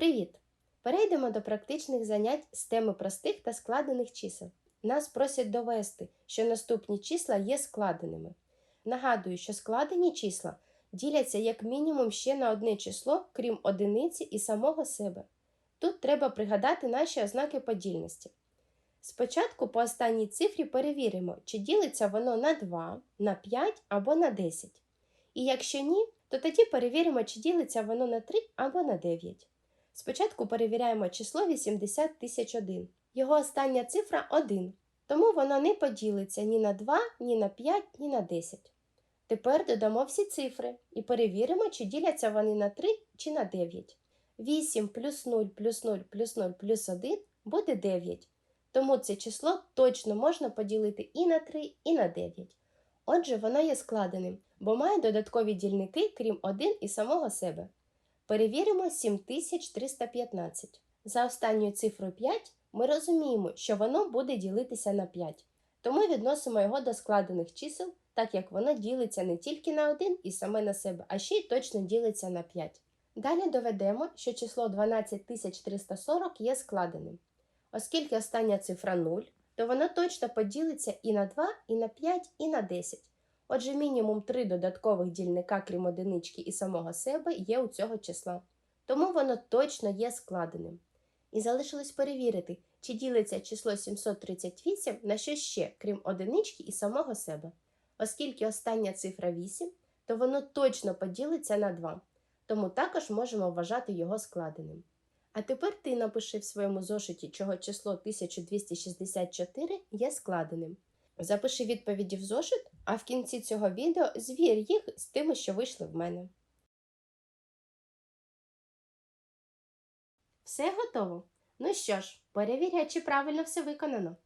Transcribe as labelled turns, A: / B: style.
A: Привіт! Перейдемо до практичних занять з теми простих та складених чисел. Нас просять довести, що наступні числа є складеними. Нагадую, що складені числа діляться як мінімум ще на одне число, крім одиниці і самого себе. Тут треба пригадати наші ознаки подільності. Спочатку по останній цифрі перевіримо, чи ділиться воно на 2, на 5 або на 10. І якщо ні, то тоді перевіримо, чи ділиться воно на 3 або на 9. Спочатку перевіряємо число 80 001. Його остання цифра 1, тому воно не поділиться ні на 2, ні на 5, ні на 10. Тепер додамо всі цифри і перевіримо, чи діляться вони на 3 чи на 9. 8 плюс 0 плюс 0 плюс 0 плюс 1 буде 9. Тому це число точно можна поділити і на 3, і на 9. Отже, воно є складеним, бо має додаткові дільники, крім 1 і самого себе. Перевіримо 7315. За останньою цифрою 5 ми розуміємо, що воно буде ділитися на 5. Тому відносимо його до складених чисел, так як воно ділиться не тільки на 1 і саме на себе, а ще й точно ділиться на 5. Далі доведемо, що число 12340 є складеним. Оскільки остання цифра 0, то воно точно поділиться і на 2, і на 5, і на 10. Отже, мінімум 3 додаткових дільника, крім одинички і самого себе, є у цього числа. Тому воно точно є складеним. І залишилось перевірити, чи ділиться число 738 на що ще, крім одинички і самого себе. Оскільки остання цифра 8, то воно точно поділиться на 2, тому також можемо вважати його складеним. А тепер ти напиши в своєму зошиті, чого число 1264 є складеним. Запиши відповіді в зошит, а в кінці цього відео звір їх з тими, що вийшли в мене. Все готово? Ну що ж, перевіряй, чи правильно все виконано.